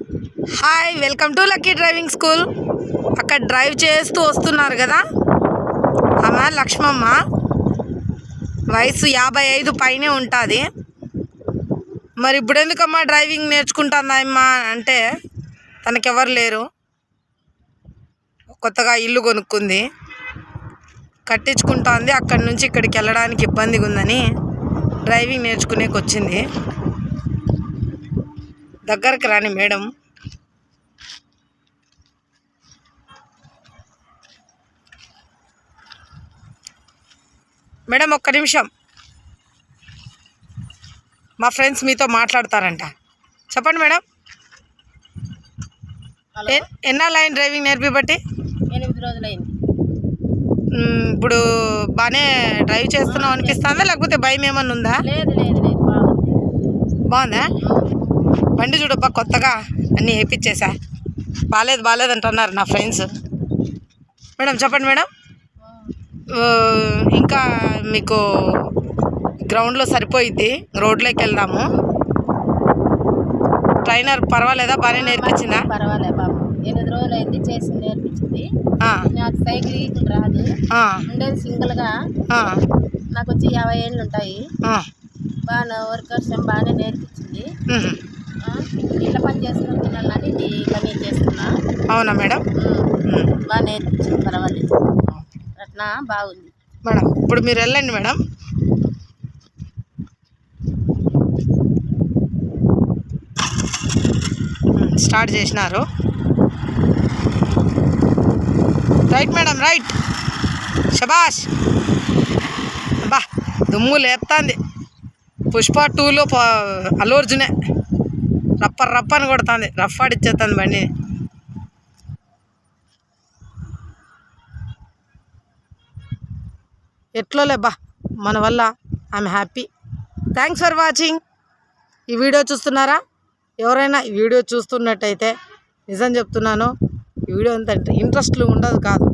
Hi welcome to lucky driving school. అక్కడ drive చేస్తూ వస్తున్నారు కదా? ఆమె లక్ష్మమ్మ వయసు యాభై ఐదు పైనే ఉంటుంది. మరి ఇప్పుడు ఎందుకమ్మా డ్రైవింగ్ నేర్చుకుంటుందమ్మా అంటే తనకెవరు లేరు. కొత్తగా ఇల్లు కొనుక్కుంది. కట్టించుకుంటోంది. అక్కడి నుంచి ఇక్కడికి వెళ్ళడానికి ఇబ్బందిగా ఉందని డ్రైవింగ్ నేర్చుకునేకి వచ్చింది దగ్గరికి రాని మేడం. మేడం ఒక్క నిమిషం. మా ఫ్రెండ్స్ మీతో మాట్లాడతారంట. చెప్పండి మేడం. ఎన్నాళ్ళైంది డ్రైవింగ్ నేర్పి బట్టి ఎనిమిది రోజులైంది. ఇప్పుడు బాగానే డ్రైవ్ చేస్తున్నావు అనిపిస్తుందా? లేకపోతే భయం ఏమన్నా ఉందా లేదు లేదు బాగుందా. బండి చూడబ్బా కొత్తగా అన్నీ వేయించేసా బాగాలేదు బాగాలేదు అంటున్నారు నా ఫ్రెండ్స్. మేడం చెప్పండి మేడం. ఇంకా మీకు గ్రౌండ్లో సరిపోయిద్ది రోడ్లోకి వెళ్దాము. ట్రైనర్ పర్వాలేదా? బాగానే నేర్పించిందా? పర్వాలే బాబు. ఎనిమిది రోజులైంది చేసి నేర్పించింది. నాకు సైకిల్ గీకులు రాదు. ఉండేది సింగిల్గా నాకు వచ్చి యాభై ఏళ్ళు ఉంటాయి. బాగా వర్కర్స్ బాగానే నేర్పించింది. ఇళ్ళ పని చేసుకుని తినాలని ఇది పని చేస్తున్నా. అవునా మేడం? ఉమ్, మ్మ్. బాగా నేర్పించింది పర్వాలేదు అట్లా బాగుంది. మేడం ఇప్పుడు మీరు వెళ్ళండి మేడం. స్టార్ట్ చేసినారు. Right madam right. శబాష్ బా దుమ్ము లేపుతాంది. పుష్ప టూలో అల్లు అర్జునే. రప్ప రప్ప అని కొడుతుంది. రఫ్ ఆడిచ్చేస్తుంది బండి ఎట్లోలే బా మన వల్ల I'm happy. Thanks for watching. ఈ వీడియో చూస్తున్నారా? ఎవరైనా ఈ వీడియో చూస్తున్నట్టయితే నిజం చెప్తున్నాను ఈ వీడియో అంత ఇంట్రెస్ట్లు ఉండదు కాదు.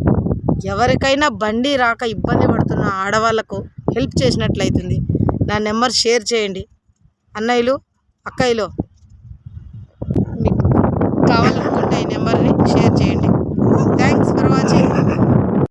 ఎవరికైనా బండి రాక ఇబ్బంది పడుతున్న ఆడవాళ్ళకు హెల్ప్ చేసినట్లయితుంది. నా నెంబర్ షేర్ చేయండి. అన్నయ్యలు అక్కయ్యలు